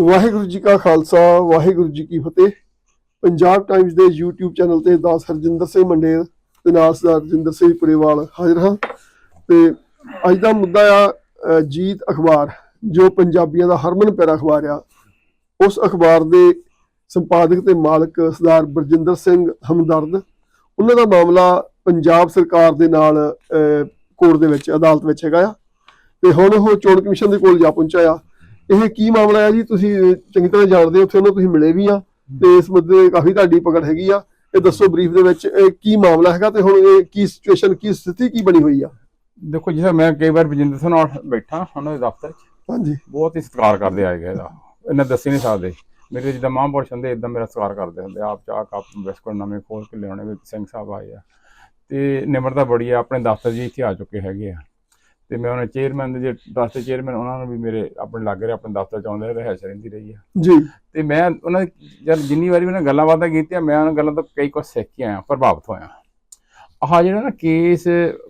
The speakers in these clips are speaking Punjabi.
ਵਾਹਿਗੁਰੂ ਜੀ ਕਾ ਖਾਲਸਾ ਵਾਹਿਗੁਰੂ ਜੀ ਕੀ ਫਤਿਹ। ਪੰਜਾਬ ਟਾਈਮਜ਼ ਦੇ YouTube ਚੈਨਲ ਤੇ ਦਾਸ ਹਰਜਿੰਦਰ ਸਿੰਘ ਮੰਡੇਰ ਤੇ ਨਾਲ ਸਰਦਾਰ ਰਜਿੰਦਰ ਸਿੰਘ ਪੁਰੇਵਾਲ ਹਾਜ਼ਰ ਹਾਂ। ਤੇ ਅੱਜ ਦਾ ਮੁੱਦਾ ਆ ਅ, ਜੀਤ ਅਖਬਾਰ ਜੋ ਪੰਜਾਬੀਆਂ ਦਾ ਹਰਮਨ ਪਿਆਰਾ ਅਖਬਾਰ ਆ। ਉਸ ਅਖਬਾਰ ਦੇ ਸੰਪਾਦਕ ਤੇ ਮਾਲਕ ਸਰਦਾਰ ਬਰਜਿੰਦਰ ਸਿੰਘ ਹਮਦਰਦ ਉਹਨਾਂ ਦਾ ਮਾਮਲਾ ਪੰਜਾਬ ਸਰਕਾਰ ਦੇ ਨਾਲ ਕੋਰਟ ਦੇ ਵਿੱਚ ਅਦਾਲਤ ਵਿੱਚ ਹੈਗਾ ਆ। ਤੇ ਹੁਣ ਉਹ ਚੋਣ ਕਮਿਸ਼ਨ ਦੇ ਕੋਲ ਜਾ ਪਹੁੰਚਿਆ ਆ। ਇਹ ਕੀ ਮਾਮਲਾ ਹੈ ਜੀ? ਤੁਸੀਂ ਚੰਗੀ ਤਰ੍ਹਾਂ ਜਾਣਦੇ ਹੋ ਉੱਥੇ ਉਹਨੂੰ ਤੁਸੀਂ ਮਿਲੇ ਵੀ ਆ ਤੇ ਇਸ ਮੁੱਦੇ ਤੇ ਕਾਫੀ ਤੁਹਾਡੀ ਪਕੜ ਹੈਗੀ ਆ। ਇਹ ਦੱਸੋ ਬਰੀਫ ਦੇ ਵਿੱਚ ਇਹ ਕੀ ਮਾਮਲਾ ਹੈਗਾ ਤੇ ਹੁਣ ਇਹ ਕੀ ਸਿਚੁਏਸ਼ਨ ਕੀ ਸਥਿਤੀ ਕੀ ਬਣੀ ਹੋਈ ਆ? ਦੇਖੋ ਜਿਵੇਂ ਮੈਂ ਕਈ ਵਾਰ ਬਜਿੰਦਰ ਸਿੰਘ ਨਾਲ ਬੈਠਾ ਉਹਨਾਂ ਦੇ ਦਫ਼ਤਰ 'ਚ। ਹਾਂਜੀ। ਬਹੁਤ ਹੀ ਸਤਿਕਾਰ ਕਰਦੇ ਆਏ ਗਏ ਦਾ ਇਹਨਾਂ ਦੱਸ ਹੀ ਨਹੀਂ ਸਕਦੇ। ਮੇਰੇ ਜਿੱਦਾਂ ਮਹਾਂਪੁਰਸ਼ ਹੁੰਦੇ ਇਦਾਂ ਮੇਰਾ ਸਤਿਕਾਰ ਕਰਦੇ ਹੁੰਦੇ ਆਪ ਚਾਹ ਕੱਪ ਬਿਸਕੁਟ ਨਵੇਂ ਖੋਲ ਕੇ ਲਿਆਉਣੇ ਵੀ ਸਿੰਘ ਸਾਹਿਬ ਆਏ ਆ। ਤੇ ਨਿਮਰਤਾ ਬੜੀ ਆ ਆਪਣੇ ਦਫ਼ਤਰ ਜੀ ਇੱਥੇ ਆ ਚੁੱਕੇ ਹੈਗੇ ਆ। ਤੇ ਮੈਂ ਉਹਨਾਂ ਚੇਅਰਮੈਨ ਦੇ ਜੇ ਦਫ਼ਤਰ ਚੇਅਰਮੈਨ ਉਹਨਾਂ ਨੂੰ ਵੀ ਮੇਰੇ ਆਪਣੇ ਲੱਗ ਰਿਹਾ ਆਪਣੇ ਦਫ਼ਤਰ ਚ ਆਉਂਦੇ ਰਹਿਸ਼ ਰਹਿੰਦੀ ਰਹੀ ਆ। ਜੀ। ਤੇ ਮੈਂ ਉਹਨਾਂ ਜਦ ਜਿੰਨੀ ਵਾਰੀ ਉਹਨਾਂ ਗੱਲਾਂ ਬਾਤਾਂ ਕੀਤੀਆਂ ਮੈਂ ਉਹਨਾਂ ਗੱਲਾਂ ਤੋਂ ਕਈ ਕੁਝ ਸਿੱਖ ਕੇ ਆਇਆ ਪ੍ਰਭਾਵਿਤ ਹੋਇਆ। ਆਹ ਜਿਹੜਾ ਨਾ ਕੇਸ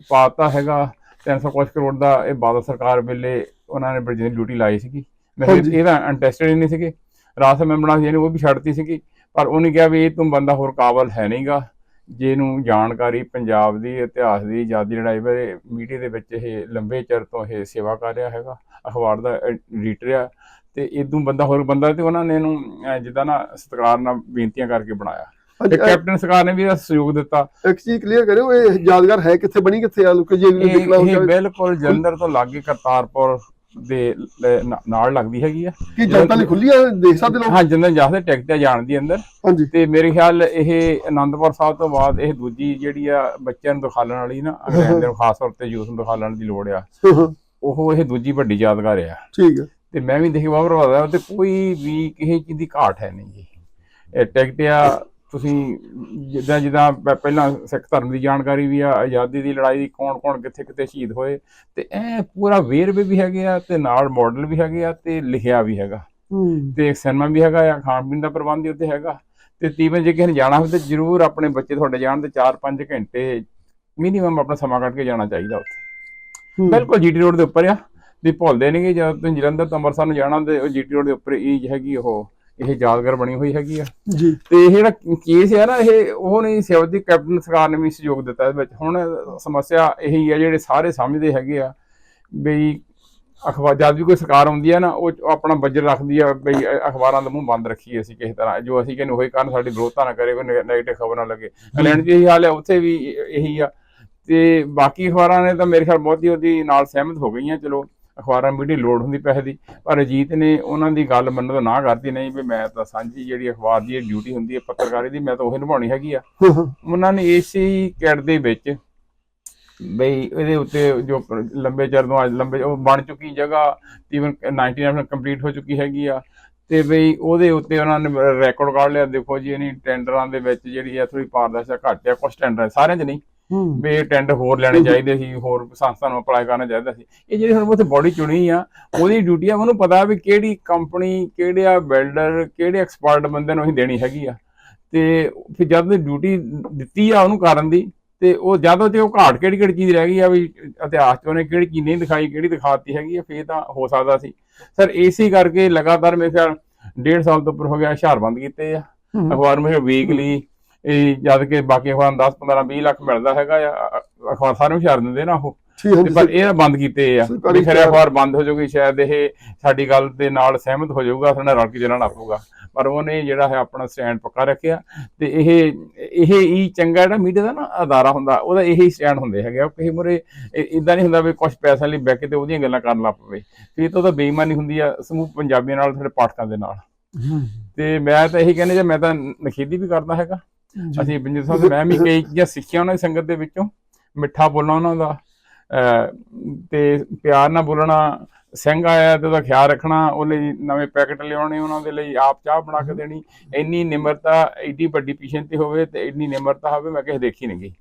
ਪਾਤਾ ਹੈਗਾ 300 ਕੁਛ ਕਰੋੜ ਦਾ ਇਹ ਬਾਦਲ ਸਰਕਾਰ ਵੇਲੇ ਉਹਨਾਂ ਨੇ ਬੜੀ ਡਿਊਟੀ ਲਾਈ ਸੀਗੀ। ਮੈਂ। ਇਹਦਾ ਅਨਟੈਸਟਡ ਹੀ ਨਹੀਂ ਸੀਗੇ। ਰਾਜ ਮੈਂਬਰਾਂ ਸੀ ਇਹਨੂੰ ਉਹ ਵੀ ਛੱਡਤੀ ਸੀਗੀ। ਪਰ ਉਹਨੇ ਕਿਹਾ ਵੀ ਇਹ ਤੋਂ ਬੰਦਾ ਹੋਰ ਕਾਬਲ ਹੈ ਨਹੀਂਗਾ ਜਿਹਨੂੰ ਜਾਣਕਾਰੀ ਪੰਜਾਬ ਦੀ ਇਤਿਹਾਸ ਦੀ ਆਜ਼ਾਦੀ ਲੜਾਈ ਬਾਰੇ ਮੀਡੀਆ ਦੇ ਵਿੱਚ ਇਹ ਲੰਬੇ ਚਿਰ ਤੋਂ ਇਹ ਸੇਵਾ ਕਰ ਰਿਹਾ ਹੈਗਾ ਅਖਬਾਰ ਦਾ ਐਡੀਟਰ ਆ ਤੇ ਇਦੋਂ ਬੰਦਾ ਹੋਰ ਬੰਦਾ ਤੇ ਉਹਨਾਂ ਨੇ ਇਹਨੂੰ ਜਿੱਦਾਂ ਨਾ ਸਤਿਕਾਰ ਨਾਲ ਬੇਨਤੀਆਂ ਕਰਕੇ ਬਣਾਇਆ। ਤੇ ਕੈਪਟਨ ਸਰਕਾਰ ਨੇ ਵੀ ਇਹਦਾ ਸਹਿਯੋਗ ਦਿੱਤਾ। ਇੱਕ ਚੀਜ਼ ਕਲੀਅਰ ਕਰਿਓ ਇਹ ਯਾਦਗਾਰ ਹੈ ਕਿੱਥੇ ਬਣੀ ਕਿੱਥੇ ਆ ਲੋਕ ਜੀ ਇਹ ਇਹ ਹੋਵੇ ਬਿਲਕੁਲ ਜਲੰਧਰ ਤੋਂ ਲਾਗੇ ਕਰਤਾਰਪੁਰ ਦੇ ਲ- ਨਾ- ਨਾਲ ਲੱਗਦੀ ਹੈਗੀ ਆ। ਕੀ ਜਨਤਾ ਲਈ ਖੁੱਲੀ ਆ ਦੇਖ ਸਕਦੇ ਲੋਕ? ਹਾਂ ਜੰਦਰ ਜਾਸਦੇ ਟਿਕਟ ਤੇ ਜਾਣ ਦੀ ਅੰਦਰ। ਹਾਂਜੀ। ਤੇ ਮੇਰੇ ਖਿਆਲ ਇਹ ਆਨੰਦਪੁਰ ਸਾਹਿਬ ਤੋਂ ਬਾਅਦ ਇਹ ਦੂਜੀ ਜਿਹੜੀ ਆ ਬੱਚਿਆਂ ਨੂੰ ਦਿਖਾਲਣ ਵਾਲੀ ਨਾ ਅੰਗਰੇਜ਼ਾਂ ਦੇ ਖਾਸ ਤੌਰ ਤੇ ਯੂਥ ਨੂੰ ਦਿਖਾਲਣ ਦੀ ਲੋੜ ਆ। ਹਾਂ, ਹਾਂ, ਉਹ ਇਹ ਦੂਜੀ ਵੱਡੀ ਯਾਦਗਾਰ ਆ। ਠੀਕ ਹੈ ਤੇ ਮੈਂ ਵੀ ਦੇਖੀ ਬਾਬਰ ਵਾਦਾ ਤੇ ਕੋਈ ਵੀ ਕਿਸੇ ਚੀਜ਼ ਦੀ ਘਾਟ ਹੈ ਨਹੀਂ ਜੀ। ਇਹ ਟਿਕਟ ਆ ਤੁਸੀਂ ਜਿੱਦਾਂ ਜਿੱਦਾਂ ਪ- ਪਹਿਲਾਂ ਸਿੱਖ ਧਰਮ ਦੀ ਜਾਣਕਾਰੀ ਵੀ ਆ ਆਜ਼ਾਦੀ ਦੀ ਲੜਾਈ ਦੀ ਕੌਣ ਕੌਣ ਕਿੱਥੇ ਕਿੱਥੇ ਸ਼ਹੀਦ ਹੋਏ ਤੇ ਇਹ ਪੂਰਾ ਵੇਰਵੇ ਵੀ ਹੈਗੇ ਆ ਤੇ ਨਾਲ ਮਾਡਲ ਵੀ ਹੈਗੇ ਆ ਤੇ ਲਿਖਿਆ ਵੀ ਹੈਗਾ। ਹੂੰ। ਤੇ ਸਿਨੇਮਾ ਵੀ ਹੈਗਾ ਆ ਖਾਣ ਪੀਣ ਦਾ ਪ੍ਰਬੰਧ ਵੀ ਉੱਥੇ ਹੈਗਾ। ਤੇ ਤੀਵਨ ਜੇ ਕਿਸੇ ਨੇ ਜਾਣਾ ਹੋਵੇ ਤੇ ਜਰੂਰ ਆਪਣੇ ਬੱਚੇ ਤੁਹਾਡੇ ਜਾਣ ਤੇ 4-5 ਘੰਟੇ ਮਿਨੀਮਮ ਆਪਣਾ ਸਮਾਂ ਕੱਢ ਕੇ ਜਾਣਾ ਚਾਹੀਦਾ ਉੱਥੇ। ਹੂੰ। ਬਿਲਕੁਲ ਜੀਟੀ ਰੋਡ ਦੇ ਉੱਪਰ ਆ। ਵੀ ਭੁੱਲਦੇ ਨਹੀਂਗੇ ਜਦੋਂ ਤੁਸੀਂ ਜਲੰਧਰ ਤੋਂ ਅੰਮ੍ਰਿਤਸਰ ਨੂੰ ਜਾਣਾ ਤੇ ਉਹ ਜੀਟੀ ਰੋਡ ਦੇ ਉੱਪਰ ਇਹ ਹੈਗੀ ਉਹ ਇਹ ਯਾਦਗਾਰ ਬਣੀ ਹੋਈ ਹੈਗੀ ਆ। ਜੀ। ਤੇ ਇਹ ਜਿਹੜਾ ਕੇਸ ਹੈ ਨਾ ਇਹ ਉਹ ਨਹੀਂ ਸਿਵਦੀ ਕੈਪਟਨ ਸਰਕਾਰ ਨੇ ਵੀ ਸਹਿਯੋਗ ਦਿੱਤਾ ਇਹਦੇ ਵਿੱਚ। ਹੁਣ ਸਮੱਸਿਆ ਇਹੀ ਹੈ ਜਿਹੜੇ ਸਾਰੇ ਸਮਝਦੇ ਹੈਗੇ ਆ ਬਈ ਅਖਬਾਰ ਜਦ ਵੀ ਕੋਈ ਸਰਕਾਰ ਆਉਂਦੀ ਹੈ ਨਾ ਉਹ ਆਪਣਾ ਬਜਟ ਰੱਖਦੀ ਆ ਬਈ ਅਖਬਾਰਾਂ ਦਾ ਮੂੰਹ ਬੰਦ ਰੱਖੀਏ ਅਸੀਂ ਕਿਸੇ ਤਰ੍ਹਾਂ। ਜੋ ਅਸੀਂ ਕਹਿੰਦੇ ਉਹੀ ਕਾਰਨ ਸਾਡੀ ਵਿਰੋਧਤਾ ਨਾ ਕਰੇ ਕੋਈ ਨੈਗੇਟਿਵ ਖਬਰ ਨਾ ਲੱਗੇ। ਇੰਗਲੈਂਡ 'ਚ ਇਹੀ ਹਾਲ ਹੈ ਉੱਥੇ ਵੀ ਇਹ- ਆ। ਤੇ ਬਾਕੀ ਅਖਬਾਰਾਂ ਨੇ ਤਾਂ ਮੇਰੇ ਖਿਆਲ ਬਹੁਤੀ ਉਹਦੀ ਨਾਲ ਸਹਿਮਤ ਹੋ ਗਈਆਂ ਚਲੋ। ਅਖਬਾਰਾਂ ਵੀ ਲੋੜ ਹੁੰਦੀ ਪੈਸੇ ਦੀ। ਪਰ ਅਜੀਤ ਨੇ ਉਹਨਾਂ ਦੀ ਗੱਲ ਮੰਨਣ ਤੋਂ ਨਾ ਕਰਤੀ ਨਹੀਂ ਵੀ ਮੈਂ ਤਾਂ ਸਾਂਝੀ ਜਿਹੜੀ ਅਖਬਾਰ ਦੀ ਡਿਊਟੀ ਹੁੰਦੀ ਹੈ ਪੱਤਰਕਾਰੀ ਦੀ ਮੈਂ ਤਾਂ ਉਹੀ ਨਿਭਾਉਣੀ ਹੈਗੀ ਆ। ਹਾਂ, ਹਾਂ, ਉਹਨਾਂ ਨੇ ਇਸੇ ਕੈਟ ਦੇ ਵਿੱਚ ਬਈ ਇਹਦੇ ਉੱਤੇ ਜੋ ਲੰਬੇ ਚਿਰ ਤੋਂ ਅੱਜ ਲੰਬੇ ਉਹ ਬਣ ਚੁੱਕੀ ਜਗ੍ਹਾ ਤਕਰੀਬਨ 99% ਕੰਪਲੀਟ ਹੋ ਚੁੱਕੀ ਹੈਗੀ ਆ। ਤੇ ਬਈ ਉਹਦੇ ਉੱਤੇ ਉਹਨਾਂ ਨੇ ਰੈਕੋਰਡ ਕੱਢ ਲਿਆ। ਦੇਖੋ ਜੀ ਇਹਨੀ ਟੈਂਡਰਾਂ ਦੇ ਵਿੱਚ ਜਿਹੜੀ ਆ ਥੋੜੀ ਪਾਰਦਰਸ਼ਤਾ ਘੱਟ ਆ ਕੁਝ ਟੈਂਡਰ ਸਾਰਿਆਂ 'ਚ ਨਹੀਂ। ਹੂੰ ਵੀ ਟੈਂਡਰ ਹੋਰ ਲੈਣੇ ਚਾਹੀਦੇ ਸੀ ਹੋਰ ਸੰਸਥਾ ਨੂੰ ਅਪਲਾਈ ਕਰਨਾ ਚਾਹੀਦਾ ਸੀ। ਇਹ ਜਿਹੜੀ ਹੁਣ ਉੱਥੇ ਬੋਡੀ ਚੁਣੀ ਆ ਉਹਦੀ ਡਿਊਟੀ ਆ ਉਹਨੂੰ ਪਤਾ ਵੀ ਕਿਹੜੀ ਕੰਪਨੀ ਕਿਹੜਿਆ ਬਿਲਡਰ ਕਿਹੜੇ ਐਕਸਪਰਟ ਬੰਦੇ ਨੂੰ ਅਸੀਂ ਦੇਣੀ ਹੈਗੀ ਆ। ਤੇ ਫਿਰ ਜਦ ਡਿਊਟੀ ਦਿੱਤੀ ਆ ਉਹਨੂੰ ਕਰਨ ਦੀ ਤੇ ਉਹ ਜਦੋਂ ਤੇ ਉਹ ਘਾਟ ਕਿਹੜੀ ਕਿਹੜੀ ਚੀਜ਼ ਰਹਿ ਗਈ ਆ ਵੀ ਇਤਿਹਾਸ 'ਚ ਉਹਨੇ ਕਿਹੜੀ ਚੀਜ਼ ਨਹੀਂ ਦਿਖਾਈ ਕਿਹੜੀ ਦਿਖਾਤੀ ਹੈਗੀ ਆ ਫੇਰ ਤਾਂ ਹੋ ਸਕਦਾ ਸੀ। ਸਰ ਏਸੀ ਕਰਕੇ ਲਗਾਤਾਰ ਮੇਰੇ ਖਿਆਲ ਡੇਢ ਸਾਲ ਤੋਂ ਉੱਪਰ ਹੋ ਗਿਆ ਹੁਸ਼ਿਆਰ ਬੰਦ ਕੀਤੇ ਆ। ਅਖਬਾਰ ਵਿੱਚ ਵੀਕਲੀ ਇਹ ਜਦ ਕਿ ਬਾਕੀ ਅਖਬਾਰਾਂ ਨੂੰ 10 15 20 ਲੱਖ ਮਿਲਦਾ ਹੈਗਾ ਆ ਅਖਬਾਰ ਸਾਰੇ ਹੁਸ਼ਿਆਰ ਦਿੰਦੇ ਨਾ ਉਹ। ਤੇ ਪਰ ਇਹ ਬੰਦ ਕੀਤੇ ਆ। ਵੀ ਖਰੇ ਅਖਬਾਰ ਬੰਦ ਹੋ ਜਾਊਗੀ ਸ਼ਾਇਦ ਇਹ ਸਾਡੀ ਗੱਲ ਦੇ ਨਾਲ ਸਹਿਮਤ ਹੋ ਜਾਊਗਾ ਸਾਡੇ ਨਾਲ ਰਲ ਕੇ ਚੱਲਣਾ ਪਊਗਾ ਪਰ ਉਹਨੇ ਜਿਹੜਾ ਹੈ ਆਪਣਾ ਸਟੈਂਡ ਪੱਕਾ ਰੱਖਿਆ ਤੇ ਇਹ ਇਹ ਹੀ ਚੰਗਾ ਜਿਹੜਾ ਮੀਡੀਆ ਦਾ ਨਾ ਅਦਾਰਾ ਹੁੰਦਾ ਉਹਦਾ ਇਹੀ ਸਟੈਂਡ ਹੁੰਦੇ ਹੈਗੇ ਆ। ਕਿਸੇ ਮੁਰੇ ਇਦਾਂ ਨਹੀਂ ਹੁੰਦਾ ਵੀ ਕੁਝ ਪੈਸਾ ਲਈ ਬਹਿ ਕੇ ਤੇ ਉਹਦੀਆਂ ਗੱਲਾਂ ਕਰਨ ਲੱਗ ਪਵੇ। ਫਿਰ ਤਾਂ ਉਹਦਾ ਬੇਈਮਾਨੀ ਹੁੰਦੀ ਆ ਸਮੂਹ ਪੰਜਾਬੀਆਂ ਨਾਲ ਸਾਡੇ ਪਾਠਕਾਂ ਦੇ ਨਾਲ। ਤੇ ਮੈਂ ਤਾਂ ਇਹੀ ਕਹਿੰਦੇ ਜੇ ਮੈਂ ਤਾਂ ਨਖੇਦੀ ਵੀ ਕਰਦਾ ਹੈਗਾ। ਅਸੀਂ ਬਿੰਦਰ ਸਾਹਿਬ ਤੋਂ ਮੈਂ ਵੀ ਕਈ ਚੀਜ਼ਾਂ ਸਿੱਖੀਆਂ ਉਹਨਾਂ ਦੀ ਸੰਗਤ ਦੇ ਵਿੱਚੋਂ ਮਿੱਠਾ ਬੋਲਣਾ ਉਹਨਾਂ ਦਾ ਤੇ ਪਿਆਰ ਨਾਲ ਬੋਲਣਾ ਸਿੰਘ ਆਇਆ ਤੇ ਉਹਦਾ ਖਿਆਲ ਰੱਖਣਾ ਉਹ ਲਈ ਨਵੇਂ ਪੈਕੇਟ ਲਿਆਉਣੇ ਉਹਨਾਂ ਦੇ ਲਈ ਆਪ ਚਾਹ ਬਣਾ ਕੇ ਦੇਣੀ ਇੰਨੀ ਨਿਮਰਤਾ ਐਡੀ ਵੱਡੀ ਪੀਸ਼ੈਂਟੀ ਹੋਵੇ ਤੇ ਇੰਨੀ ਨਿਮਰਤਾ ਹੋਵੇ ਮੈਂ ਕਿਸੇ ਦੇਖੀ ਨਹੀਂ ਗਈ।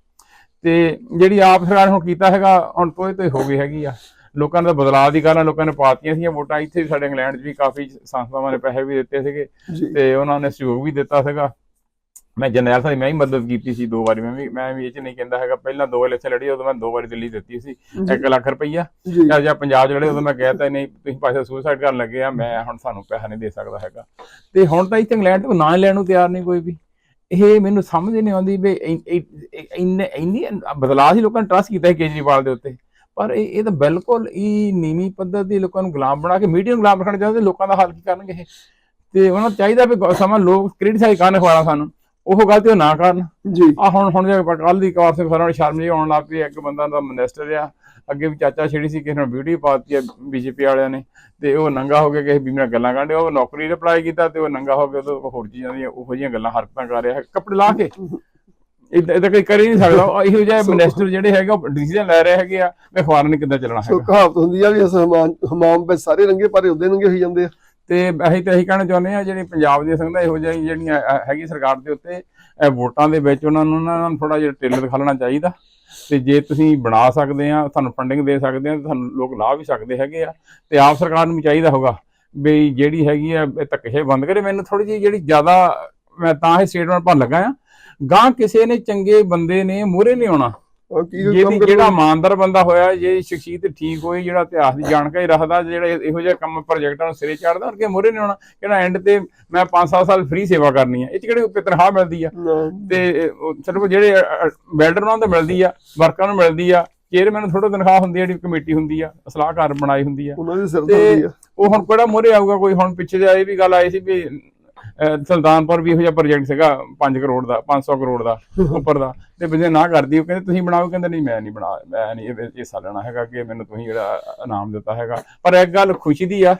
ਤੇ ਜਿਹੜੀ ਆਪ ਸਰਕਾਰ ਹੁਣ ਕੀਤਾ ਹੈਗਾ ਹੁਣ ਤੋਏ ਤੋਏ ਹੋ ਗਈ ਹੈਗੀ ਆ। ਲੋਕਾਂ ਤਾਂ ਬਦਲਾਅ ਦੀ ਗੱਲ ਆ ਲੋਕਾਂ ਨੇ ਪਾਤੀਆਂ ਸੀਗੀਆਂ ਵੋਟਾਂ ਇੱਥੇ ਵੀ ਸਾਡੇ ਇੰਗਲੈਂਡ 'ਚ ਵੀ ਕਾਫੀ ਸੰਸਥਾਵਾਂ ਨੇ ਪੈਸੇ ਵੀ ਦਿੱਤੇ ਸੀਗੇ ਤੇ ਉਹਨਾਂ ਨੇ ਸਹਿਯੋਗ ਵੀ ਦਿੱਤਾ ਸੀਗਾ। ਮੈਂ ਜਰਨੈਲ ਸਾਹਿਬ ਮੈਂ ਹੀ ਮਦਦ ਕੀਤੀ ਸੀ ਦੋ ਵਾਰੀ ਮੈਂ ਵੀ ਮੈਂ ਵੀ ਇਹ ਚ ਨਹੀਂ ਕਹਿੰਦਾ ਹੈਗਾ ਪਹਿਲਾਂ ਦੋ ਵਾਰ ਇੱਥੇ ਲੜੀ ਉਦੋਂ ਮੈਂ ਦੋ ਵਾਰੀ ਦਿੱਲੀ ਦਿੱਤੀ ਸੀ 1 ਲੱਖ ਰੁਪਈਆ। ਜੀ। ਜਾਂ ਪੰਜਾਬ ਲੜੇ ਉਦੋਂ ਮੈਂ ਕਹਿਤਾ ਨਹੀਂ ਤੁਸੀਂ ਪਾਸੇ ਸੁਸਾਈਡ ਕਰਨ ਲੱਗੇ ਆ ਮੈਂ ਹੁਣ ਸਾਨੂੰ ਪੈਸਾ ਨਹੀਂ ਦੇ ਸਕਦਾ ਹੈਗਾ। ਤੇ ਹੁਣ ਤਾਂ ਇੱਥੇ ਇੰਗਲੈਂਡ ਤੋਂ ਨਾਂ ਲੈਣ ਨੂੰ ਤਿਆਰ ਨਹੀਂ ਕੋਈ ਵੀ। ਇਹ ਮੈਨੂੰ ਸਮਝ ਨਹੀਂ ਆਉਂਦੀ ਵੀ ਇੰਨੇ ਇੰਨੀ ਬਦਲਾਅ ਸੀ ਲੋਕਾਂ ਨੇ ਟਰਸਟ ਕੀਤਾ ਹੈ ਕੇਜਰੀਵਾਲ ਦੇ ਉੱਤੇ। ਪਰ ਇਹ ਇਹ ਤਾਂ ਬਿਲਕੁਲ ਹੀ ਨੀਵੀਂ ਪੱਧਰ ਦੀ ਲੋਕਾਂ ਨੂੰ ਗੁਲਾਮ ਬਣਾ ਕੇ ਮੀਡੀਆ ਨੂੰ ਗੁਲਾਮ ਰੱਖਣਾ ਚਾਹੁੰਦੇ ਲੋਕਾਂ ਦਾ ਹਾਲ ਕੀ ਕਰਨਗੇ ਇਹ? ਤੇ ਉਹਨਾਂ ਨੂੰ ਚਾਹੀਦਾ ਵੀ ਸਮਾਂ ਲੋਕ ਕ੍ਰਿਟਿਸਾਈਜ਼ ਕਰਨ ਖਵਾਣਾ ਸਾਨੂੰ। ਉਹ ਗਲਤੀ ਉਹ ਨਾ ਕਰਨ। ਜੀ। ਆ ਹੁਣ ਹੁਣ ਜੇ ਕੱਲ ਦੀ ਕਾਰ ਸਿੰਘ ਖਰਾ ਸ਼ਰਮ ਜੀ ਆਉਣ ਲੱਗ ਪਈ ਇੱਕ ਬੰਦਾ ਦਾ ਮਿਨਿਸਟਰ ਆ। ਅੱਗੇ ਵੀ ਚਾਚਾ ਛੇੜੀ ਸੀ ਕਿਸੇ ਨੇ ਵੀਡੀਓ ਪਾਤੀ ਆ ਬੀਜੇਪੀ ਵਾਲਿਆਂ ਨੇ। ਤੇ ਉਹ ਨੰਗਾ ਹੋ ਕੇ ਕਿਸੇ ਵੀ ਨਾਲ ਗੱਲਾਂ ਕਾਂਡੇ ਉਹ ਨੌਕਰੀ ਅਪਲਾਈ ਕੀਤਾ ਤੇ ਉਹ ਨੰਗਾ ਹੋ ਕੇ ਉਹ ਹੋਰ ਚੀਜ਼ਾਂ ਦੀਆਂ ਉਹੋ ਜਿਹੀਆਂ ਗੱਲਾਂ ਹਰਕਤਾਂ ਕਰ ਰਿਹਾ। ਹੈ ਕੱਪੜੇ ਲਾ ਕੇ। ਇਦਾਂ ਇਦਾਂ ਕੋਈ ਕਰ ਹੀ ਨਹੀਂ ਸਕਦਾ। ਇਹੋ ਜਿਹੇ ਸੋ- ਮਿਨਿਸਟਰ ਜਿਹੜੇ ਹੈਗੇ ਉਹ ਡਿਸੀਜਨ ਲੈ ਰਹੇ ਹੈਗੇ ਆ। ਵੀ ਅਖਬਾਰਾਂ ਨੇ ਕਿੱਦਾਂ ਚੱਲਣਾ ਸੋ ਹੈਗਾ ਕਹਾਵਤ ਹੁੰਦੀ ਆ ਵੀ ਹਮਾਮ ਹਮਾਮ ਵਿੱਚ ਸਾਰੇ ਰੰਗੇ ਪਰ ਉਹਦੇ ਰੰਗੇ ਹੋਈ ਜਾਂਦੇ ਆ। ਤੇ ਅਸੀਂ ਤਾਂ ਇਹੀ ਕਹਿਣਾ ਚਾਹੁੰਦੇ ਆ ਜਿਹੜੀ ਪੰਜਾਬ ਦੀਆਂ ਸੰਗਤਾਂ ਇਹੋ ਜਿਹੀਆਂ ਜਿਹੜੀਆਂ ਹੈਗੀ ਸਰਕਾਰ ਦੇ ਉੱਤੇ ਇਹ ਵੋਟਾਂ ਦੇ ਵਿੱਚ ਉਹਨਾਂ ਨੂੰ ਉਹਨਾਂ ਨੂੰ ਥੋੜਾ ਜਿਹਾ ਟੇਲਰ ਦਿਖਾਉਣਾ ਚਾਹੀਦਾ। ਤੇ ਜੇ ਤੁਸੀਂ ਬਣਾ ਸਕਦੇ ਆ ਤੁਹਾਨੂੰ ਫੰਡਿੰਗ ਦੇ ਸਕਦੇ ਆ ਤੁਹਾਨੂੰ ਲੋਕ ਲਾ ਵੀ ਸਕਦੇ ਹੈਗੇ ਆ, ਤੇ ਆਪ ਸਰਕਾਰ ਨੂੰ ਵੀ ਚਾਹੀਦਾ ਹੋਗਾ ਵੀ ਜਿਹੜੀ ਹੈਗੀ ਆ, ਇਹ ਧੱਕੇਸ਼ਾਹੀ ਬੰਦ ਕਰੇ। ਮੈਨੂੰ ਥੋੜੀ ਜਿਹੀ ਜਿਹੜੀ ਜ਼ਿਆਦਾ, ਮੈਂ ਤਾਂ ਇਹ ਸਟੇਟਮੈਂਟ ਭਰ ਲੱਗਾ ਆ ਗਾਂ ਕਿਸੇ ਨੇ ਚੰਗੇ ਬੰਦੇ ਨੇ ਮੂਹਰੇ ਨਹੀਂ ਆਉਣਾ ਜਿਹਦੀ ਕੰਮ ਜਿਹੜਾ ਇਮਾਨਦਾਰ ਬੰਦਾ ਹੋਇਆ ਜੇ ਸ਼ਖਸੀਅਤ ਠੀਕ ਹੋਈ ਜਿਹੜਾ ਇਤਿਹਾਸ ਦੀ ਜਾਣਕਾਰੀ ਰੱਖਦਾ ਜਿਹੜਾ ਇਹੋ ਜਿਹੇ ਕੰਮ ਪ੍ਰੋਜੈਕਟਾਂ ਨੂੰ ਸਿਰੇ ਚਾੜਦਾ ਉਹਕੇ ਮੋਰੇ ਨਹੀਂ ਆਉਣਾ ਕਿਹੜਾ ਐਂਡ ਤੇ ਮੈਂ 5-7 ਸਾਲ ਫ੍ਰੀ ਸੇਵਾ ਕਰਨੀ ਆ। ਇਹ ਚ ਕਿਹੜੀ ਤਨਖਾਹ ਮਿਲਦੀ ਆ? ਤੇ ਸਿਰਫ ਜਿਹੜੇ ਬਿਲਡਰ ਉਹਨਾਂ ਨੂੰ ਤਾਂ ਮਿਲਦੀ ਆ ਵਰਕਰਾਂ ਨੂੰ ਮਿਲਦੀ ਆ ਚੇਅਰਮੈਨ ਨੂੰ ਥੋੜਾ ਤਨਖਾਹ ਹੁੰਦੀ ਆ ਜਿਹੜੀ ਕਮੇਟੀ ਹੁੰਦੀ ਆ ਸਲਾਹਕਾਰ ਬਣਾਈ ਹੁੰਦੀ ਆ। ਉਹਨਾਂ ਦੀ ਸਿਰ ਤੇ ਦਰਦੀ ਆ। ਉਹ ਹੁਣ ਕਿਹੜਾ ਮੋਰੇ ਆਊਗਾ ਕੋਈ ਹੁਣ ਪਿੱਛੇ ਜੇ ਇਹ ਵੀ ਗੱਲ ਆਈ ਸੀ ਵੀ ਸੁਲਤਾਨਪੁਰ ਵੀ ਇਹੋ ਜਿਹਾ ਪ੍ਰੋਜੈਕਟ ਸੀਗਾ 5 ਕਰੋੜ ਦਾ 500 ਕਰੋੜ ਦਾ ਉੱਪਰ ਦਾ। ਤੇ ਬੰਦੇ ਨਾ ਕਰਦੀ ਉਹ ਕਹਿੰਦੇ ਤੁਸੀਂ ਬਣਾਓ ਕਹਿੰਦੇ ਨਹੀਂ ਮੈਂ ਨਹੀਂ ਬਣਾ ਮੈਂ ਨਹੀਂ ਇਹ ਹਿੱਸਾ ਲੈਣਾ ਹੈਗਾ ਕਿ ਮੈਨੂੰ ਤੁਸੀਂ ਜਿਹੜਾ ਇਨਾਮ ਦਿੱਤਾ ਹੈਗਾ। ਪਰ ਇੱਕ ਗੱਲ ਖੁਸ਼ੀ ਦੀ ਆ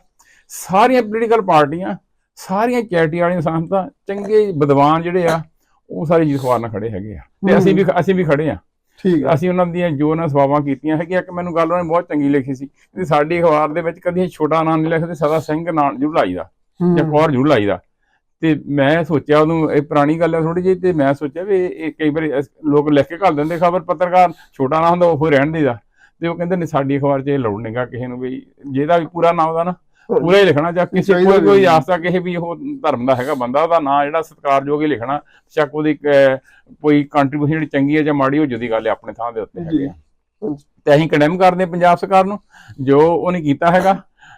ਸਾਰੀਆਂ ਪੋਲੀਟੀਕਲ ਪਾਰਟੀਆਂ ਸਾਰੀਆਂ ਚੈਰਿਟੀ ਵਾਲੀਆਂ ਸੰਸਥਾ ਚੰਗੇ ਵਿਦਵਾਨ ਜਿਹੜੇ ਆ ਉਹ ਸਾਰੇ ਜੀ ਖਵਾਰ ਨਾਲ ਖੜੇ ਹੈਗੇ ਆ। ਤੇ ਅਸੀਂ ਵੀ ਅਸੀਂ ਵੀ ਖੜੇ ਆ। ਠੀਕ ਅਸੀਂ ਉਹਨਾਂ ਦੀਆਂ ਜੋ ਨਾ ਸਵਾਵਾਂ ਕੀਤੀਆਂ ਹੈਗੀਆਂ ਕਿ ਮੈਨੂੰ ਗੱਲ ਉਹਨਾਂ ਨੇ ਬਹੁਤ ਚੰਗੀ ਲਿਖੀ ਸੀ ਕਿ ਸਾਡੀ ਅਖਬਾਰ ਦੇ ਵਿੱਚ ਕਦੀ ਛੋਟਾ ਨਾਂ ਨਹੀਂ ਲਿਖਦੇ ਸਦਾ ਸਿੰਘ ਨਾਂ ਜ਼ਰੂਰ ਲਾਈਦਾ ਹੂੰ। ਜਾਂ ਕੌਰ ਜ਼ਰੂਰ ਲਾਈਦਾ ਤੇ ਮੈਂ ਸੋਚਿਆ ਉਹਨੂੰ ਇਹ ਪੁਰਾਣੀ ਗੱਲ ਹੈ ਥੋੜੀ ਜਿਹੀ ਤੇ ਮੈਂ ਸੋਚਿਆ ਵੀ ਇਹ ਕਈ ਵਾਰੀ ਲੋਕ ਲਿਖ ਕੇ ਘੱਲ ਦਿੰਦੇ ਖਬਰ ਪੱਤਰਕਾਰ ਛੋਟਾ ਨਾਂ ਹੁੰਦਾ ਉਹ ਰਹਿਣ ਦੇਦਾ ਤੇ ਉਹ ਕਹਿੰਦੇ ਨੇ ਸਾਡੀ ਅਖਬਾਰ 'ਚ ਇਹ ਲੋੜ ਨਹੀਂਗਾ ਕਿਸੇ ਨੂੰ ਵੀ ਜਿਹਦਾ ਵੀ ਪੂਰਾ ਨਾਮ ਦਾ ਨਾ ਪੂਰਾ ਹੀ ਲਿਖਣਾ ਜਾਂ ਕਿਸੇ ਕੋਈ ਕੋਈ। ਆਸਤਾ ਕਿਸੇ ਵੀ ਉਹ ਧਰਮ ਦਾ ਹੈਗਾ ਬੰਦਾ ਉਹਦਾ ਨਾਂ ਜਿਹੜਾ ਸਤਿਕਾਰਯੋਗ ਹੀ ਲਿਖਣਾ ਚੱਕ ਉਹਦੀ ਕੋਈ ਕੰਟਰੀਬਿਊਸ਼ਨ ਜਿਹੜੀ ਚੰਗੀ ਹੈ ਜਾਂ ਮਾੜੀ ਹੋ ਜੁਦੀ ਗੱਲ ਹੈ ਆਪਣੇ ਥਾਂ ਦੇ ਉੱਤੇ। ਹੈਗੀ। ਤੇ ਅਸੀਂ ਕੰਡੈਮ ਕਰਦੇ ਪੰਜਾਬ ਸਰਕਾਰ ਨੂੰ ਜੋ ਉਹਨੇ ਕੀਤਾ ਹੈਗਾ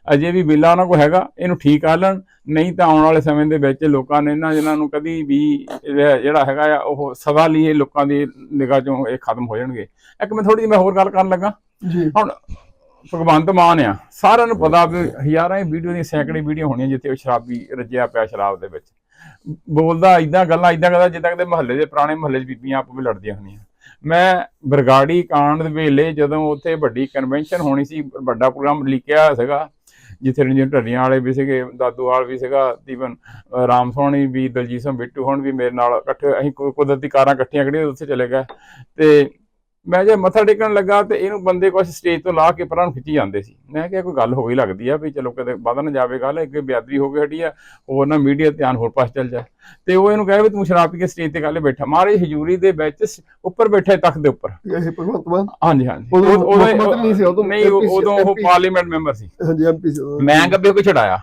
ਅਜੇ ਵੀ ਬਿੱਲਾ ਉਹਨਾਂ ਕੋਲ ਹੈਗਾ ਇਹਨੂੰ ਠੀਕ ਕਰ ਲੈਣ। ਨਹੀਂ ਤਾਂ ਆਉਣ ਵਾਲੇ ਸਮੇਂ ਦੇ ਵਿੱਚ ਲੋਕਾਂ ਨੇ ਇਹਨਾਂ ਜਿਨ੍ਹਾਂ ਨੂੰ ਕਦੀ ਵੀ ਜਿਹੜਾ ਹੈਗਾ ਆ ਉਹ ਸਦਾ ਲਈ ਇਹ ਲੋਕਾਂ ਦੀ ਨਿਗਾਹ ਚੋਂ ਇਹ ਖਤਮ ਹੋ ਜਾਣਗੇ। ਇੱਕ ਮੈਂ ਥੋੜੀ ਜਿਹੀ ਮੈਂ ਹੋਰ ਗੱਲ ਕਰਨ ਲੱਗਾ। ਜੀ। ਹੁਣ ਭਗਵੰਤ ਮਾਨ ਆ ਸਾਰਿਆਂ ਨੂੰ ਪਤਾ ਵੀ ਹਜ਼ਾਰਾਂ ਹੀ ਵੀਡੀਓ ਦੀਆਂ ਸੈਂਕੜੇ ਵੀਡੀਓ ਹੋਣੀਆਂ ਜਿੱਥੇ ਉਹ ਸ਼ਰਾਬੀ ਰੱਜਿਆ ਪਿਆ ਸ਼ਰਾਬ ਦੇ ਵਿੱਚ। ਬੋਲਦਾ ਇਦਾਂ ਗੱਲਾਂ ਇਦਾਂ ਕਰਦਾ ਜਿੱਦਾਂ ਕਿ ਮਹੱਲੇ ਦੇ ਪੁਰਾਣੇ ਮਹੱਲੇ 'ਚ ਬੀਬੀਆਂ ਆਪੋ ਵੀ ਲੜਦੀਆਂ ਹੁੰਦੀਆਂ। ਮੈਂ ਬਰਗਾੜੀ ਕਾਂਡ ਦੇ ਵੇਲੇ ਜਦੋਂ ਉੱਥੇ ਵੱਡੀ ਕਨਵੈਨਸ਼ਨ ਹੋਣੀ ਸੀ ਵੱਡਾ ਪ੍ਰੋਗਰਾਮ ਲਿਖਿਆ ਹੋਇਆ ਸੀਗਾ ਜਿੱਥੇ ਰਣਜੀਤ ਢੱਡੀਆਂ ਵਾਲੇ ਵੀ ਸੀਗੇ ਦਾਦੂਵਾਲ ਵੀ ਸੀਗਾ, ਤੀਵਨ ਰਾਮ ਸੋਹਣੀ ਵੀ, ਦਲਜੀਤ ਸਿੰਘ ਬਿੱਟੂ ਹੁਣ ਵੀ ਮੇਰੇ ਨਾਲ ਇਕੱਠੇ, ਅਸੀਂ ਕੁਦਰਤੀ ਕਾਰਾਂ ਇਕੱਠੀਆਂ ਕਰੀਆਂ ਉੱਥੇ ਚਲੇ ਗਏ ਤੇ ਮੈਂ ਜੇ ਮੱਥਾ ਟੇਕਣ ਲੱਗਾ ਤੇ ਇਹਨੂੰ ਬੰਦੇ ਕੁਛ ਸਟੇਜ ਤੋਂ ਲਾ ਕੇ ਪਰਾਂ ਨੂੰ ਖਿੱਚੀ ਜਾਂਦੇ ਸੀ। ਮੈਂ ਕਿਹਾ ਕੋਈ ਗੱਲ ਹੋ ਗਈ ਲੱਗਦੀ ਆ ਵੀ ਚਲੋ ਕਦੇ ਵੱਧ ਨਾ ਜਾਵੇ ਗੱਲ ਅੱਗੇ ਬੇਅਦਬੀ ਹੋ ਗਈ ਹਟੀ ਆ ਹੋਰ ਨਾ ਮੀਡੀਆ ਧਿਆਨ ਹੋਰ ਪਾਸੇ ਚੱਲ ਜਾ। ਤੇ ਉਹ ਇਹਨੂੰ ਕਹੇ ਵੀ ਤੂੰ ਸ਼ਰਾਬ ਪੀ ਕੇ ਸਟੇਜ ਤੇ ਕੱਲੇ ਬੈਠਾ। ਮਾਰੇ ਹਜੂਰੀ ਦੇ ਵਿੱਚ ਸ- ਉੱਪਰ ਬੈਠੇ ਤਖਤ ਦੇ ਉੱਪਰ। ਇਹ ਭਗਵੰਤ ਮਾਨ? ਹਾਂਜੀ ਹਾਂਜੀ। ਉਦੋਂ ਉਹ- ਨਹੀਂ ਸੀ, ਉਦੋਂ ਨਹੀਂ ਉਹ- ਸੀ, ਉਦੋਂ ਉਹ ਪਾਰਲੀਮੈਂਟ ਮੈਂਬਰ ਸੀ। ਹਾਂਜੀ ਐਮਪੀ ਮੈਂ ਗੱਬੇ ਕੋ ਛਡਾਇਆ।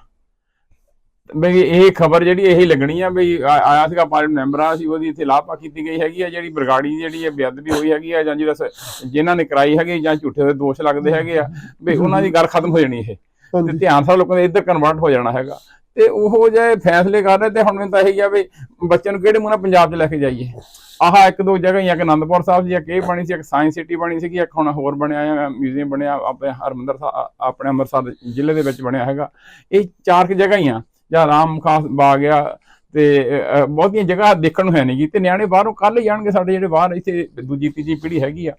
ਬਈ ਇਹ ਖਬਰ ਜਿਹੜੀ ਇਹੀ ਲੱਗਣੀ ਆ ਬਈ ਆਇਆ ਸੀਗਾ ਪਾਰਲੀਮੈਂਟ ਮੈਂਬਰ ਸੀ ਉਹਦੀ ਇੱਥੇ ਲਾਪਾ ਕੀਤੀ ਗਈ ਹੈਗੀ ਆ ਜਿਹੜੀ ਬਰਗਾੜੀ ਜਿਹੜੀ ਇਹ ਬੇਅਦਬੀ ਹੋਈ ਹੈਗੀ ਆ ਜਾਂ ਜਿਹੜਾ ਸ- ਜਿਨ੍ਹਾਂ ਨੇ ਕਰਾਈ ਹੈਗੀ ਜਾਂ ਝੂਠੇ ਦੇ ਦੋਸ਼ ਲੱਗਦੇ ਹੈਗੇ ਆ ਵੀ ਉਹਨਾਂ ਦੀ ਗੱਲ ਖਤਮ ਹੋ ਜਾਣੀ ਇਹ। ਤੇ ਧਿਆਨ ਸਾਰੇ ਲੋਕਾਂ ਦੇ ਇੱਧਰ ਕਨਵਰਟ ਹੋ ਜਾਣਾ ਹੈਗਾ। ਤੇ ਉਹੋ ਜਿਹੇ ਫੈਸਲੇ ਕਰ ਰਹੇ ਤੇ ਹੁਣ ਮੈਨੂੰ ਤਾਂ ਇਹੀ ਆ ਵੀ ਬੱਚੇ ਨੂੰ ਕਿਹੜੇ ਮੂੰਹ ਨਾਲ ਪੰਜਾਬ 'ਚ ਲੈ ਕੇ ਜਾਈਏ? ਆਹ ਇੱਕ ਦੋ ਜਗ੍ਹਾ ਹੀ ਆ, ਇੱਕ ਆਨੰਦਪੁਰ ਸਾਹਿਬ ਦੀ ਇੱਕ ਇਹ ਬਣੀ ਸੀ ਇੱਕ ਸਾਇੰਸ ਸਿਟੀ ਬਣੀ ਸੀਗੀ ਇੱਕ ਹੁਣ ਹੋਰ ਬਣਿਆ ਆ ਮਿਊਜ਼ੀਅਮ ਬਣਿਆ ਆਪਣੇ ਹਰਮੰਦਰ ਸਾਹਿਬ ਆਪਣੇ ਅੰਮ੍ਰਿਤਸਰ ਜ਼ਿਲ੍ਹੇ ਦੇ ਵਿੱਚ ਬਣਿਆ ਹੈਗਾ। ਇਹ ਚਾਰ ਕੁ ਜਗ੍ਹਾ ਹੀ ਆ। ਜਾਂ ਰਾਮ ਖਾਸ ਬਾਗ ਆ ਤੇ ਬਹੁਤੀਆਂ ਜਗ੍ਹਾ ਦੇਖਣ ਨੂੰ ਹੈ ਨਹੀਂ ਗੀ ਤੇ ਨਿਆਣੇ ਬਾਹਰੋਂ ਕੱਲ ਹੀ ਜਾਣਗੇ ਸਾਡੇ ਜਿਹੜੇ ਬਾਹਰ ਇੱਥੇ ਦੂਜੀ, ਤੀਜੀ ਪੀੜ੍ਹੀ ਹੈਗੀ ਆ।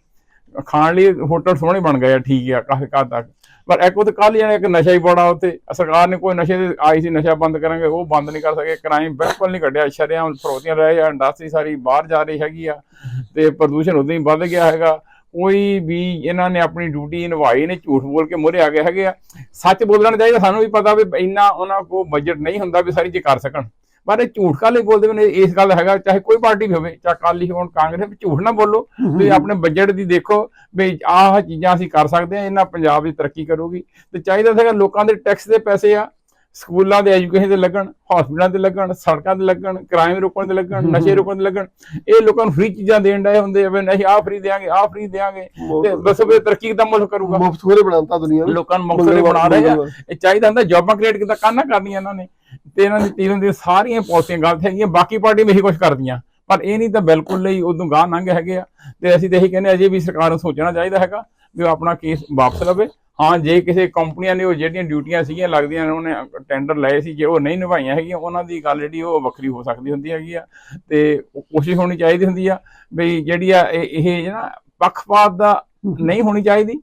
ਖਾਣ ਲਈ ਹੋਟਲ ਸੋਹਣੇ ਬਣ ਗਏ ਆ, ਠੀਕ ਆ, ਕਾਫੀ ਕਾਹ ਤੱਕ। ਪਰ ਇੱਕ ਉਹ ਕੱਲ ਜਾਣੇ ਇੱਕ ਨਸ਼ਾ ਹੀ ਬੜਾ ਉੱਥੇ। ਸਰਕਾਰ ਨੇ ਕੋਈ ਨਸ਼ੇ ਦੇ ਆਈ ਸੀ, ਨਸ਼ਾ ਬੰਦ ਕਰਾਂਗੇ, ਉਹ ਬੰਦ ਨਹੀਂ ਕਰ ਸਕੇ ਕ੍ਰਾਈਮ ਬਿਲਕੁਲ ਨਹੀਂ ਕੱਢਿਆ ਸ਼ਰਿਆਂ ਫਰੋਤੀਆਂ ਰਹੇ ਆ ਇੰਡਸਟਰੀ ਸਾਰੀ ਬਾਹਰ ਜਾ ਰਹੀ ਹੈਗੀ ਆ ਤੇ ਪ੍ਰਦੂਸ਼ਣ ਉਦੋਂ ਹੀ ਵੱਧ ਗਿਆ ਹੈਗਾ। ਕੋਈ ਵੀ ਇਹਨਾਂ ਨੇ ਆਪਣੀ ਡਿਊਟੀ ਨਿਭਾਈ ਨੇ ਝੂਠ ਬੋਲ ਕੇ ਮੁਰੇ ਆ ਗਏ ਹੈਗੇ ਆ। ਸੱਚ ਬੋਲਣਾ ਚਾਹੀਦਾ ਸਾਨੂੰ ਵੀ ਪਤਾ ਵੀ ਇੰਨਾ ਉਹਨਾਂ ਕੋਲ ਬਜਟ ਨਹੀਂ ਹੁੰਦਾ ਵੀ ਸਾਰੀ ਚੀਜ਼ ਕਰ ਸਕਣ। ਪਰ ਇਹ ਝੂਠ ਕਾਲੇ ਬੋਲਦੇ ਨੇ ਇਸ ਗੱਲ ਹੈਗਾ ਚਾਹੇ ਕੋਈ ਪਾਰਟੀ ਵੀ ਹੋਵੇ ਚਾਹੇ ਅਕਾਲੀ ਹੋਣ ਕਾਂਗਰਸ ਵੀ ਝੂਠ ਨਾ ਬੋਲੋ। ਵੀ ਆਪਣੇ ਬਜਟ ਦੀ ਦੇਖੋ ਵੀ ਆਹ ਚੀਜ਼ਾਂ ਅਸੀਂ ਕਰ ਸਕਦੇ ਹਾਂ ਇਹਨਾਂ ਪੰਜਾਬ ਦੀ ਤਰੱਕੀ ਕਰੂਗੀ। ਤੇ ਚਾਹੀਦਾ ਸੀਗਾ ਲੋਕਾਂ ਦੇ ਟੈਕਸ ਦੇ ਪੈਸੇ ਆ ਸਕੂਲਾਂ ਦੇ ਐਜੂਕੇਸ਼ਨ ਤੇ ਲੱਗਣ ਹਸਪੀਟਲਾਂ ਤੇ ਲੱਗਣ ਸੜਕਾਂ ਤੇ ਲੱਗਣ ਕ੍ਰਾਈਮ ਰੋਕਣ ਤੇ ਲੱਗਣ ਨਸ਼ੇ ਰੋਕਣ ਤੇ ਲੱਗਣ ਇਹ ਲੋਕਾਂ ਨੂੰ ਫ੍ਰੀ ਚੀਜ਼ਾਂ ਦੇਣ ਡਏ ਹੁੰਦੇ ਆ ਵੀ ਨਹੀਂ ਆਹ ਫ੍ਰੀ ਦੇਾਂਗੇ ਆਹ ਫ੍ਰੀ ਦੇਾਂਗੇ ਤੇ ਦੱਸੋ ਵੀ ਤਰੱਕੀ ਦਾ ਮੁਲਕ ਕਰੂਗਾ? ਮੁਫਤ ਖੋਰੇ ਬਣਾਤਾ ਦੁਨੀਆ ਨੂੰ। ਲੋਕਾਂ ਨੂੰ ਮੁਕਤਰੇ ਬਣਾ ਰਹੇ ਆ। ਇਹ ਚਾਹੀਦਾ ਹੁੰਦਾ ਜੌਬਾਂ ਕ੍ਰੀਏਟ ਕਿਦਾਂ ਕਰਨਾ ਕਰਨੀਆਂ ਇਹਨਾਂ ਨੇ? ਤੇ ਇਹਨਾਂ ਦੀ ਤੀਰਨ ਦੀ ਸਾਰੀਆਂ ਪਾਲਿਸੀਆਂ ਗਲਤ ਹੈਗੀਆਂ ਬਾਕੀ ਪਾਰਟੀ ਵੀ ਇਹੀ ਕੁਝ ਕਰਦੀਆਂ। ਪਰ ਇਹ ਨਹੀਂ ਤਾਂ ਬਿਲਕੁਲ ਲਈ ਉਦੋਂ ਗਾਹ ਲੰਘ ਹੈਗੇ ਆ। ਤੇ ਅਸੀਂ ਤੇ ਇਹੀ ਕਹਿੰਦੇ ਅਜੇ ਵੀ ਸਰਕਾਰ ਨੂੰ ਸੋਚਣਾ ਚਾਹੀਦਾ ਹੈਗਾ ਵੀ ਆਪਣਾ ਕੇਸ ਵਾਪਸ ਲਵੇ। ਹਾਂ ਜੇ ਕਿਸੇ ਕੰਪਨੀਆਂ ਨੇ ਉਹ ਜਿਹੜੀਆਂ ਡਿਊਟੀਆਂ ਸੀਗੀਆਂ ਲੱਗਦੀਆਂ ਨੇ ਉਹਨੇ ਟੈਂਡਰ ਲਏ ਸੀ ਜੇ ਉਹ ਨਹੀਂ ਨਿਭਾਈਆਂ ਹੈਗੀਆਂ ਉਹਨਾਂ ਦੀ ਗੱਲ ਜਿਹੜੀ ਉਹ ਵੱਖਰੀ ਹੋ ਸਕਦੀ ਹੁੰਦੀ ਹੈਗੀ ਆ। ਤੇ ਕੋਸ਼ਿਸ਼ ਹੋਣੀ ਚਾਹੀਦੀ ਹੁੰਦੀ ਆ ਵੀ ਜਿਹੜੀ ਆ ਇਹ ਇਹ ਨਾ ਪੱਖਪਾਤ ਦਾ ਨਹੀਂ ਹੋਣੀ ਚਾਹੀਦੀ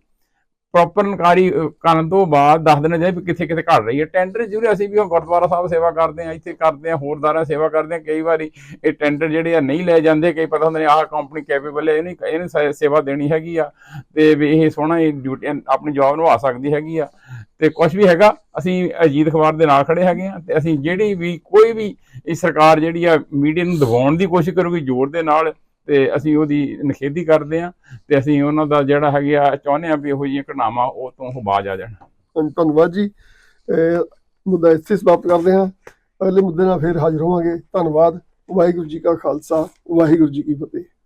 ਪ੍ਰੋਪਰ ਇਨਕਾਰੀ ਕਰਨ ਤੋਂ ਬਾਅਦ ਦੱਸ ਦੇਣਾ ਚਾਹੀਦਾ ਵੀ ਕਿੱਥੇ ਕਿੱਥੇ ਘਟ ਰਹੀ ਹੈ। ਟੈਂਡਰ ਜਿਹੜੇ ਅਸੀਂ ਵੀ ਗੁਰਦੁਆਰਾ ਸਾਹਿਬ ਸੇਵਾ ਕਰਦੇ ਆ ਇੱਥੇ ਕਰਦੇ ਆ ਹੋਰ ਦਾਰਾ ਸੇਵਾ ਕਰਦੇ ਆ ਕਈ ਵਾਰੀ ਇਹ ਟੈਂਡਰ ਜਿਹੜੇ ਆ ਨਹੀਂ ਲੈ ਜਾਂਦੇ, ਕਈ ਪਤਾ ਹੁੰਦੇ ਨੇ ਆਹ ਕੰਪਨੀ ਕੈਪੇਬਲ ਹੈ ਇਹਨੇ ਇਹਨੇ ਸੇ- ਸੇਵਾ ਦੇਣੀ ਹੈਗੀ ਆ। ਤੇ ਵੀ ਇਹ ਸੋਹਣਾ ਇਹ ਡਿਊਟੀ ਆਪਣੀ ਜੌਬ ਨਿਭਾ ਸਕਦੀ ਹੈਗੀ ਆ। ਤੇ ਕੁਝ ਵੀ ਹੈਗਾ, ਅਸੀਂ ਅਜੀਤ ਅਖਬਾਰ ਦੇ ਨਾਲ ਖੜੇ ਹੈਗੇ ਆ ਤੇ ਅਸੀਂ ਜਿਹੜੀ ਵੀ ਕੋਈ ਵੀ ਇਹ ਸਰਕਾਰ ਜਿਹੜੀ ਆ ਮੀਡੀਆ ਨੂੰ ਦਬਾਉਣ ਦੀ ਕੋਸ਼ਿਸ਼ ਕਰੂਗੀ, ਜ਼ੋਰ ਦੇ ਨਾਲ ਤੇ ਅਸੀਂ ਉਹਦੀ ਨਿਖੇਧੀ ਕਰਦੇ ਆ ਤੇ ਅਸੀਂ ਉਹਨਾਂ ਦਾ ਜਿਹੜਾ ਹੈਗਾ ਆ, ਚਾਹੁੰਦੇ ਆ ਵੀ ਇਹੋ ਜਿਹੀਆਂ ਘਟਨਾਵਾਂ ਉਹ ਤੋਂ ਉਹ ਬਾਜ਼ ਆ ਜਾਣ। ਧੰਨਵਾਦ ਜੀ। ਮੁੱਦਾ ਇੱਥੇ ਸਮਾਪਤ ਕਰਦੇ ਹਾਂ। ਅਗਲੇ ਮੁੱਦੇ ਨਾਲ ਫੇਰ ਹਾਜ਼ਰ ਹੋਵਾਂਗੇ। ਧੰਨਵਾਦ। ਵਾਹਿਗੁਰੂ ਜੀ ਕਾ ਖਾਲਸਾ। ਵਾਹਿਗੁਰੂ ਜੀ ਕੀ ਫਤਿਹ।